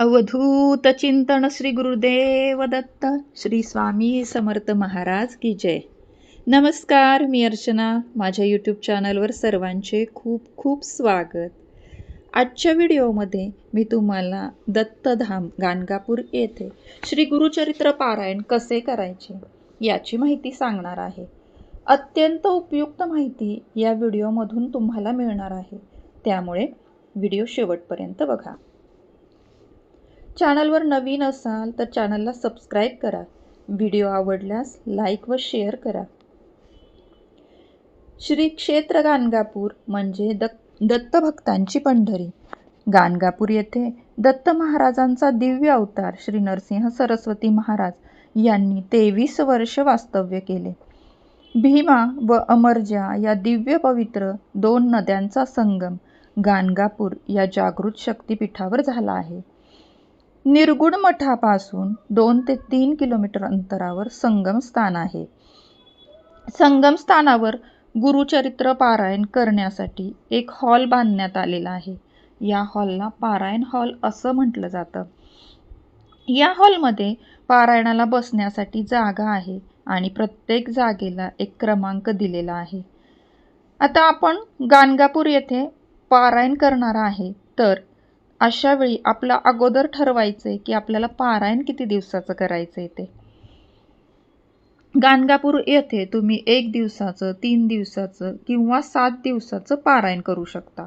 अवधूत चिंतन श्री गुरुदेव दत्त श्री स्वामी समर्थ महाराज की जय. नमस्कार मी अर्चना. माझ्या यूट्यूब चॅनलवर सर्वांचे खूप खूप स्वागत. आजच्या व्हिडिओमध्ये मी तुम्हाला दत्तधाम गाणगापूर येथे श्री गुरुचरित्र पारायण कसे करायचे याची माहिती सांगणार आहे. अत्यंत उपयुक्त माहिती या व्हिडिओमधून तुम्हाला मिळणार आहे. त्यामुळे व्हिडिओ शेवटपर्यंत बघा. चॅनलवर नवीन असाल तर चॅनलला सबस्क्राईब करा. व्हिडिओ आवडल्यास लाईक व शेअर करा. श्री क्षेत्र गाणगापूर म्हणजे दत्त दत्तभक्तांची पंढरी. गाणगापूर येथे दत्त महाराजांचा दिव्य अवतार श्री नरसिंह सरस्वती महाराज यांनी तेवीस वर्ष वास्तव्य केले. भीमा व अमरजा या दिव्य पवित्र दोन नद्यांचा संगम गाणगापूर या जागृत शक्तिपीठावर झाला आहे. निर्गुण मठापासून दोन ते तीन किलोमीटर अंतरावर संगम स्थान आहे. संगम स्थानावर गुरुचरित्र पारायण करण्यासाठी एक हॉल बांधण्यात आलेला आहे. या हॉलला पारायण हॉल असं म्हटलं जातं. या हॉलमध्ये पारायणाला बसण्यासाठी जागा आहे आणि प्रत्येक जागेला एक क्रमांक दिलेला आहे. आता आपण गाणगापूर येथे पारायण करणार आहे तर अशा वेळी आपलं अगोदर ठरवायचं आहे की आपल्याला पारायण किती दिवसाचं करायचं आहे ते. गाणगापूर येथे तुम्ही एक दिवसाचं तीन दिवसाचं किंवा सात दिवसाचं पारायण करू शकता.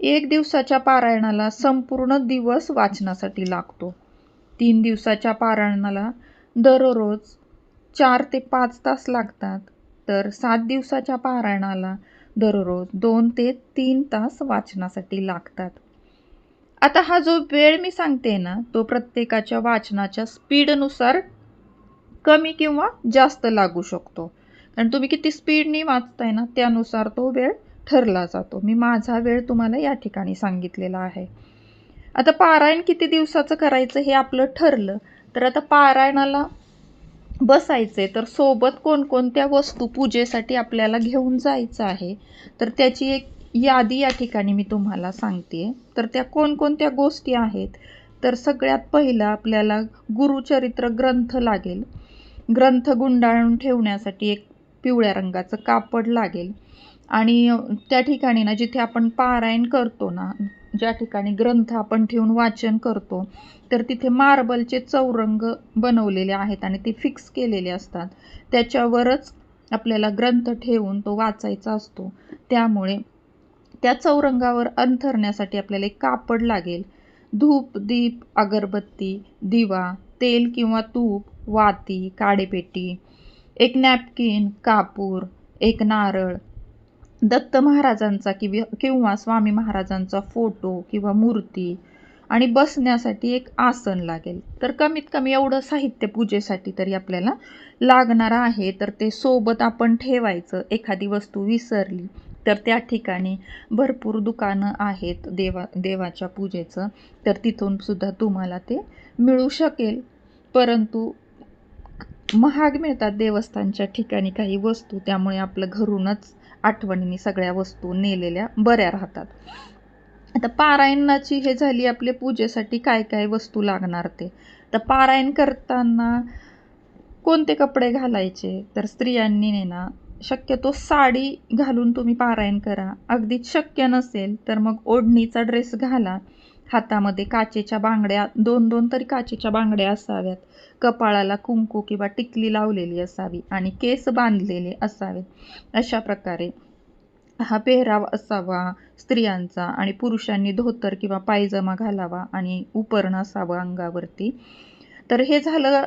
एक दिवसाच्या पारायणाला संपूर्ण दिवस वाचनासाठी लागतो. तीन दिवसाच्या पारायणाला दररोज चार ते पाच तास लागतात. तर सात दिवसाच्या पारायणाला दररोज दोन ते तीन तास वाचनासाठी लागतात. आता हा जो वेळ मी सांगते ना तो प्रत्येकाच्या वाचनाच्या स्पीडनुसार कमी किंवा जास्त लागू शकतो. कारण तुम्ही किती स्पीडनी वाचताय ना त्यानुसार तो वेळ ठरला जातो. मी माझा वेळ तुम्हाला या ठिकाणी सांगितलेला आहे. आता पारायण किती दिवसाचं करायचं हे आपलं ठरलं तर आता पारायणाला बसायचे तर सोबत कोणकोणत्या वस्तू पूजेसाठी आपल्याला घेऊन जायचं आहे तर त्याची एक यादी या ठिकाणी मी तुम्हाला सांगते. तर त्या कोणकोणत्या गोष्टी आहेत? तर सगळ्यात पहिलं आपल्याला गुरुचरित्र ग्रंथ लागेल. ग्रंथ गुंडाळून ठेवण्यासाठी एक पिवळ्या रंगाचं कापड लागेल. आणि त्या ठिकाणी ना जिथे आपण पारायण करतो ना ज्या ठिकाणी ग्रंथ आपण ठेवून वाचन करतो तर तिथे मार्बलचे चौरंग बनवलेले आहेत आणि ते फिक्स केलेले असतात. त्याच्यावरच आपल्याला ग्रंथ ठेवून तो वाचायचा असतो. त्यामुळे त्या चौरंगावर अंथरण्यासाठी आपल्याला एक कापड लागेल. धूप दीप अगरबत्ती दिवा तेल किंवा तूप वाती काडेपेटी एक नॅपकिन कापूर एक नारळ. दत्त महाराजांचा किंवा किंवा स्वामी महाराजांचा फोटो किंवा मूर्ती आणि बसण्यासाठी एक आसन लागेल. तर कमीत कमी एवढं साहित्य पूजेसाठी तरी आपल्याला लागणार आहे. तर ते सोबत आपण ठेवायचं. एखादी वस्तू विसरली तर त्या ठिकाणी भरपूर दुकानं आहेत देवा देवाच्या पूजेचं. तर तिथूनसुद्धा तुम्हाला ते मिळू शकेल. परंतु महाग मिळतात देवस्थानच्या ठिकाणी काही वस्तू त्यामुळे आपलं घरूनच आठवणीने सगळ्या वस्तू नेलेल्या बऱ्या राहतात. आता पारायणाची हे झाली आपल्या पूजेसाठी काय काय वस्तू लागणार ते? तर पारायण करताना कोणते कपडे घालायचे? तर स्त्रियांनी ना शक्यतो साडी घालून तुम्ही पारायण करा. अगदीच शक्य नसेल तर मग ओढणीचा ड्रेस घाला. हातामध्ये काचेच्या बांगड्या दोन दोन तरी काचेच्या बांगड्या असाव्यात. कपाळाला कुंकू किंवा टिकली लावलेली असावी आणि केस बांधलेले असावेत. अशा प्रकारे हा पेहराव असावा स्त्रियांचा आणि पुरुषांनी धोतर किंवा पायजमा घालावा आणि उपरण असावं अंगावरती. तर हे झालं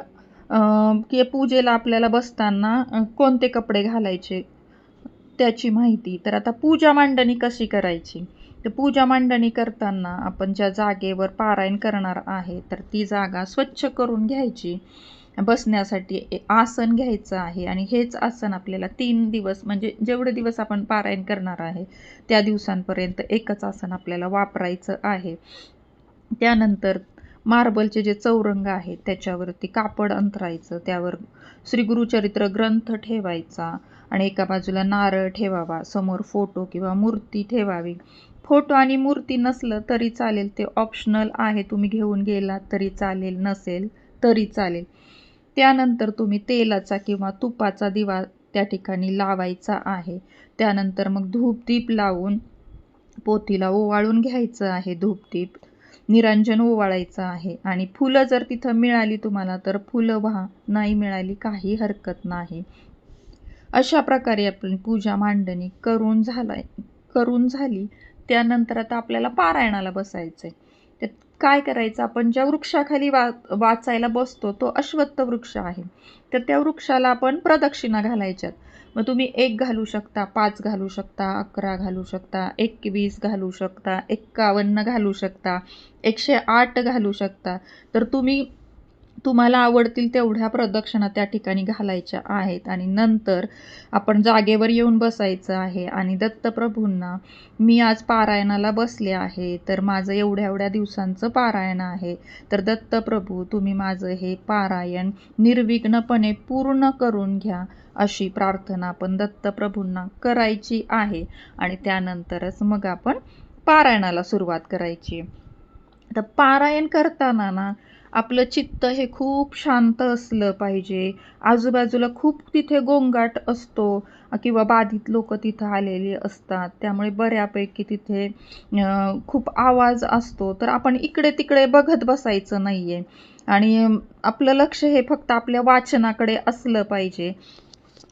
की पूजेला आपल्याला बसताना कोणते कपडे घालायचे त्याची माहिती. तर आता पूजा मांडणी कशी करायची? तर पूजा मांडणी करताना आपण ज्या जागेवर पारायण करणार आहे तर ती जागा स्वच्छ करून घ्यायची. बसण्यासाठी आसन घ्यायचं आहे आणि हेच आसन आपल्याला तीन दिवस म्हणजे जेवढे दिवस आपण पारायण करणार आहे त्या दिवसांपर्यंत एकच आसन आपल्याला वापरायचं आहे. त्यानंतर मार्बलचे जे चौरंग आहेत त्याच्यावरती कापड अंतरायचं त्यावर श्री गुरुचरित्र ग्रंथ ठेवायचा आणि एका बाजूला नारळ ठेवावा समोर फोटो किंवा मूर्ती ठेवावी. फोटो आणि मूर्ती नसलं तरी चालेल ते ऑप्शनल आहे तुम्ही घेऊन गेलात तरी चालेल नसेल तरी चालेल. त्यानंतर तुम्ही तेलाचा किंवा तुपाचा दिवा त्या ठिकाणी लावायचा आहे. त्यानंतर मग धूपदीप लावून पोतीला ओवाळून घ्यायचं आहे धूपदीप. निरंजन ओवाळायचं आहे. आणि फुलं जर तिथं मिळाली तुम्हाला तर फुलं व्हा. नाही मिळाली काही हरकत नाही. अशा प्रकारे आपण पूजा मांडणी करून झालाय. करून झाली. त्यानंतर आता आपल्याला पारायणाला बसायचं आहे त्यात काय करायचं? आपण ज्या वृक्षाखाली वा वाचायला बसतो तो अश्वत्थ वृक्ष आहे. तर त्या वृक्षाला आपण प्रदक्षिणा घालायच्यात. मग तुम्ही एक घालू शकता पाच घालू शकता अकरा घालू शकता एकवीस घालू शकता एक्कावन्न घालू शकता एकशे आठ घालू शकता. तर तुम्ही तुम्हाला आवडतील तेवढ्या प्रदक्षिणा त्या ठिकाणी घालायच्या आहेत. आणि नंतर आपण जागेवर येऊन बसायचं आहे. आणि दत्तप्रभूंना मी आज पारायणाला बसले आहे. तर माझं एवढ्या एवढ्या दिवसांचं पारायण आहे. तर दत्तप्रभू तुम्ही माझं हे पारायण निर्विघ्नपणे पूर्ण करून घ्या अशी प्रार्थना आपण दत्तप्रभूंना करायची आहे. आणि त्यानंतरच मग आपण पारायणाला सुरुवात करायची. तर पारायण करताना ना आपलं चित्त हे खूप शांत असलं पाहिजे. आजूबाजूला खूप तिथे गोंगाट असतो किंवा बाधित लोक तिथं आलेली असतात. त्यामुळे बऱ्यापैकी तिथे खूप आवाज असतो. तर आपण इकडे तिकडे बघत बसायचं नाही आहे आणि आपलं लक्ष हे फक्त आपल्या वाचनाकडे असलं पाहिजे.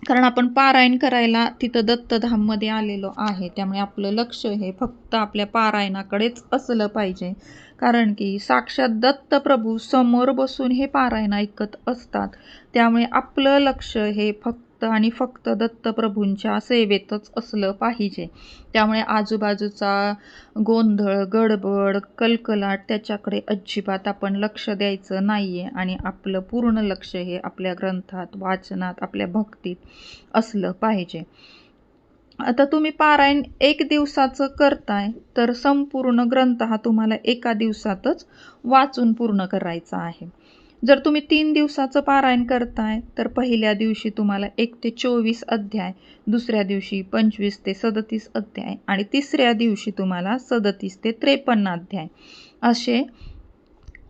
कारण आपण पारायण करायला तिथं दत्तधाममध्ये आलेलो आहे. त्यामुळे आपलं लक्ष हे फक्त आपल्या पारायणाकडेच असलं पाहिजे. कारण की साक्षात दत्तप्रभू समोर बसून हे पारायण ऐकत असतात. त्यामुळे आपलं लक्ष हे फक्त आणि फक्त दत्तप्रभूंच्या सेवेतच असलं पाहिजे. त्यामुळे आजूबाजूचा गोंधळ गडबड कलकलाट त्याच्याकडे अजिबात आपण लक्ष द्यायचं नाही आहे आणि आपलं पूर्ण लक्ष हे आपल्या ग्रंथात वाचनात आपल्या भक्तीत असलं पाहिजे. आता तुम्ही पारायण एक दिवसाचं करताय तर संपूर्ण ग्रंथ हा तुम्हाला एका दिवसातच वाचून पूर्ण करायचा आहे. जर तुम्ही तीन दिवसाचं पारायण करताय तर पहिल्या दिवशी तुम्हाला एक ते चोवीस अध्याय दुसऱ्या दिवशी पंचवीस ते सदतीस अध्याय आणि तिसऱ्या दिवशी तुम्हाला सदतीस ते त्रेपन्न अध्याय असे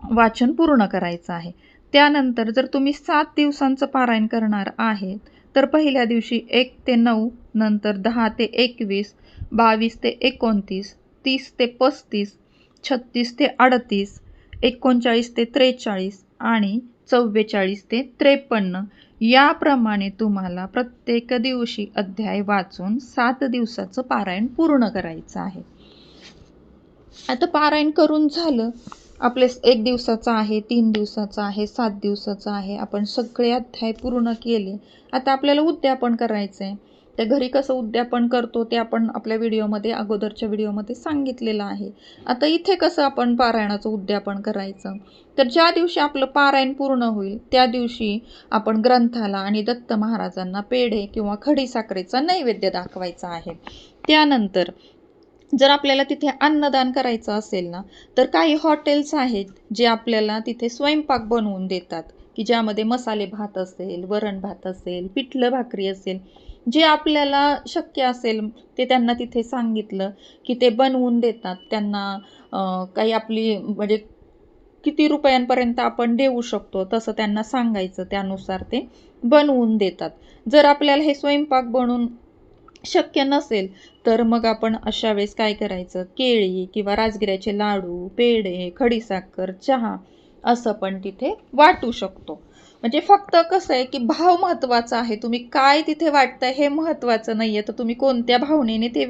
वाचन पूर्ण करायचं आहे. त्यानंतर जर तुम्ही सात दिवसांचं पारायण करणार आहेत तर पहिल्या दिवशी एक ते नऊ नंतर दहा ते एकवीस बावीस ते एकोणतीस तीस ते पस्तीस छत्तीस ते अडतीस एकोणचाळीस ते त्रेचाळीस आणि चव्वेचाळीस ते त्रेपन्न याप्रमाणे तुम्हाला प्रत्येक दिवशी अध्याय वाचून सात दिवसाचं पारायण पूर्ण करायचं आहे. आता पारायण करून झालं आपले एक दिवसाचं आहे तीन दिवसाचं आहे सात दिवसाचं आहे आपण सगळे अध्याय पूर्ण केले. आता आपल्याला उद्यापन करायचं आहे त्या घरी कसं उद्यापन करतो ते आपण आपल्या व्हिडिओमध्ये अगोदरच्या व्हिडिओमध्ये सांगितलेलं आहे. आता इथे कसं आपण पारायणाचं उद्यापन करायचं? तर ज्या दिवशी आपलं पारायण पूर्ण होईल त्या दिवशी आपण ग्रंथाला आणि दत्त महाराजांना पेढे किंवा खडीसाखरेचा नैवेद्य दाखवायचा आहे. त्यानंतर जर आपल्याला तिथे अन्नदान करायचं असेल ना तर काही हॉटेल्स आहेत जे आपल्याला तिथे स्वयंपाक बनवून देतात की ज्यामध्ये मसाले भात असेल वरण भात असेल पिठलं भाकरी असेल जे आपल्याला शक्य असेल ते त्यांना तिथे सांगितलं की ते बनवून देतात. त्यांना काही आपली म्हणजे किती रुपयांपर्यंत आपण देऊ शकतो तसं त्यांना सांगायचं त्यानुसार ते बनवून देतात. जर आपल्याला हे स्वयंपाक बनवून शक्य नसेल तर मग आपण अशा वेळेस काय करायचं? केळी किंवा राजगिऱ्याचे लाडू पेढे खडीसाखर चहा असं पण तिथे वाटू शकतो. म्हणजे फक्त कसं आहे की भाव महत्त्वाचा आहे. तुम्ही काय तिथे वाटताय हे महत्त्वाचं नाही आहे तर तुम्ही कोणत्या भावनेने ते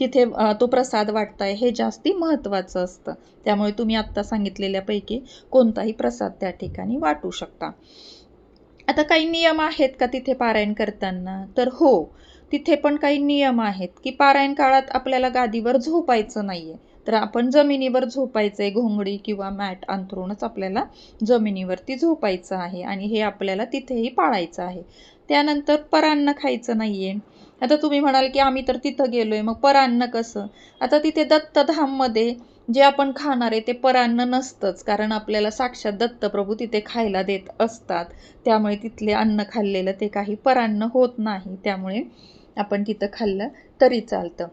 तिथे तो प्रसाद वाटताय हे जास्ती महत्त्वाचं असतं. त्यामुळे तुम्ही आत्ता सांगितलेल्यापैकी कोणताही प्रसाद त्या ठिकाणी वाटू शकता. आता काही नियम आहेत का तिथे पारायण करताना? तर हो तिथे पण काही नियम आहेत की पारायण काळात आपल्याला गादीवर झोपायचं नाही आहे तर आपण जमिनीवर झोपायचं आहे घोंगडी किंवा मॅट अंथरूनच आपल्याला जमिनीवरती झोपायचं आहे आणि हे आपल्याला तिथेही पाळायचं आहे. त्यानंतर परान्न खायचं नाही आहे आता तुम्ही म्हणाल की आम्ही तर तिथं गेलो आहे मग परान्न कसं? आता तिथे दत्तधाममध्ये जे आपण खाणार आहे ते परान्न नसतंच कारण आपल्याला साक्षात दत्तप्रभू तिथे खायला देत असतात. त्यामुळे तिथले अन्न खाल्लेलं ते काही परान्न होत नाही. त्यामुळे आपण तिथं खाल्लं तरी चालतं.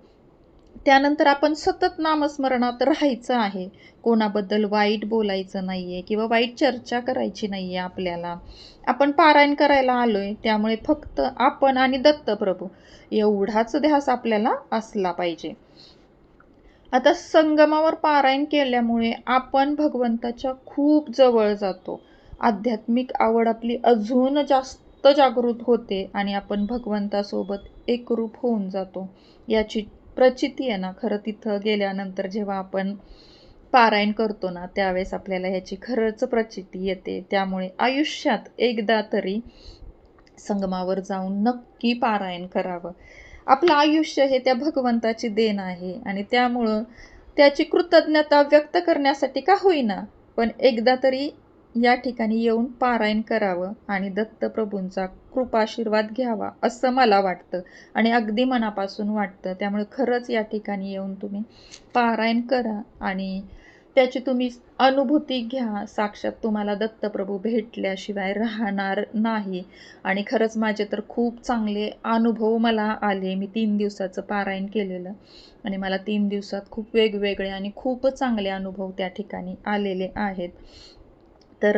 त्यानंतर आपण सतत नामस्मरणात राहायचं आहे. कोणाबद्दल वाईट बोलायचं नाही आहे किंवा वाईट चर्चा करायची नाही आहे आपल्याला. आपण पारायण करायला आलो आहे त्यामुळे फक्त आपण आणि दत्तप्रभू एवढाच ध्यास आपल्याला असला पाहिजे. आता संगमावर पारायण केल्यामुळे आपण भगवंताच्या खूप जवळ जातो. आध्यात्मिक आवड आपली अजून जास्त जागृत होते आणि आपण भगवंतासोबत एकरूप होऊन जातो. याची प्रचिती आहे ना खरं तिथं गेल्यानंतर जेव्हा आपण पारायण करतो ना त्यावेळेस आपल्याला ह्याची खरंच प्रचिती येते. त्यामुळे आयुष्यात एकदा तरी संगमावर जाऊन नक्की पारायण करावं. आपलं आयुष्य हे त्या भगवंताची देण आहे आणि त्यामुळं त्याची कृतज्ञता व्यक्त करण्यासाठी का होईना पण एकदा तरी या ठिकाणी येऊन पारायण करावं आणि दत्तप्रभूंचा कृपाशीर्वाद घ्यावा असं मला वाटतं. आणि अगदी मनापासून वाटतं. त्यामुळे खरंच या ठिकाणी येऊन तुम्ही पारायण करा आणि त्याची तुम्ही अनुभूती घ्या. साक्षात तुम्हाला दत्तप्रभू भेटल्याशिवाय राहणार नाही. आणि खरंच माझे तर खूप चांगले अनुभव मला आले. मी तीन दिवसाचं पारायण केलेलं आणि मला तीन दिवसात खूप वेगवेगळे आणि खूप चांगले अनुभव त्या ठिकाणी आलेले आहेत. तर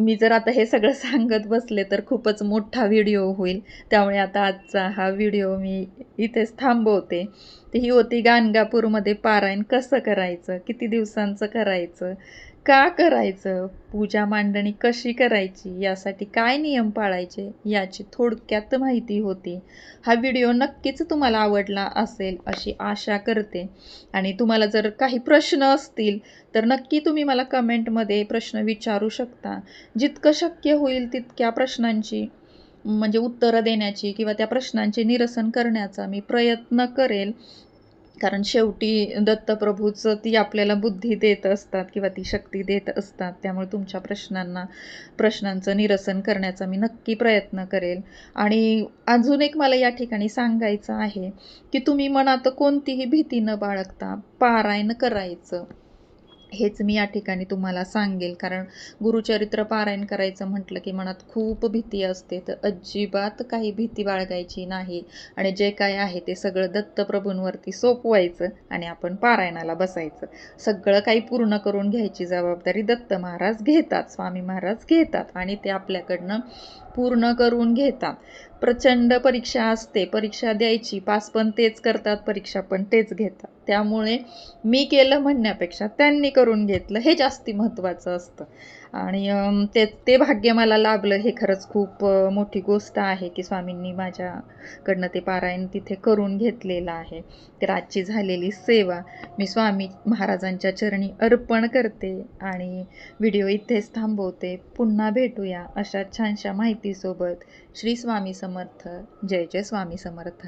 मी जर आता हे सगळं सांगत बसले तर खूपच मोठा व्हिडिओ होईल. त्यामुळे आता आजचा हा व्हिडिओ मी इथेच थांबवते. तर ही होती गाणगापूरमध्ये पारायण कसं करायचं? किती दिवसांचं करायचं? का करायचं? पूजा मांडणी कशी करायची? यासाठी काय नियम पाळायचे? याची थोडक्यात माहिती होती. हा व्हिडिओ नक्कीच तुम्हाला आवडला असेल अशी आशा करते. आणि तुम्हाला जर काही प्रश्न असतील तर नक्की तुम्ही मला कमेंटमध्ये प्रश्न विचारू शकता. जितकं शक्य होईल तितक्या प्रश्नांची म्हणजे उत्तरं देण्याची किंवा त्या प्रश्नांचे निरसन करण्याचा मी प्रयत्न करेल. कारण शेवटी दत्तप्रभूचं ती आपल्याला बुद्धी देत असतात किंवा ती शक्ती देत असतात. त्यामुळे तुमच्या प्रश्नांना प्रश्नांचं निरसन करण्याचा मी नक्की प्रयत्न करेल. आणि अजून एक मला या ठिकाणी सांगायचं आहे की तुम्ही मनात कोणतीही भीती न बाळगता पारायण करायचं. हेच मी या ठिकाणी तुम्हाला सांगेल. कारण गुरुचरित्र पारायण करायचं म्हटलं की मनात खूप भीती असते. तर अजिबात काही भीती बाळगायची नाही. आणि जे काय आहे ते सगळं दत्तप्रभूंवरती सोपवायचं आणि आपण पारायणाला बसायचं. सगळं काही पूर्ण करून घ्यायची जबाबदारी दत्त महाराज घेतात स्वामी महाराज घेतात आणि ते आपल्याकडनं पूर्ण करून घेतात. प्रचंड परीक्षा असते. परीक्षा द्यायची पास पण तेच करतात परीक्षा पण तेच घेतात. त्यामुळे मी केलं म्हणण्यापेक्षा त्यांनी करून घेतलं. हे जास्ती महत्त्वाचं असतं. आणि ते ते भाग्य मला लाभलं. हे खरंच खूप मोठी गोष्ट आहे की स्वामींनी माझ्याकडनं ते पारायण तिथे करून घेतलेलं आहे. तर आजची झालेली सेवा. मी स्वामी महाराजांच्या चरणी अर्पण करते आणि व्हिडिओ इथेच थांबवते. पुन्हा भेटूया. अशा छानशा माहिती माहितीसोबत श्री स्वामी समर्थ. जय जय स्वामी समर्थ.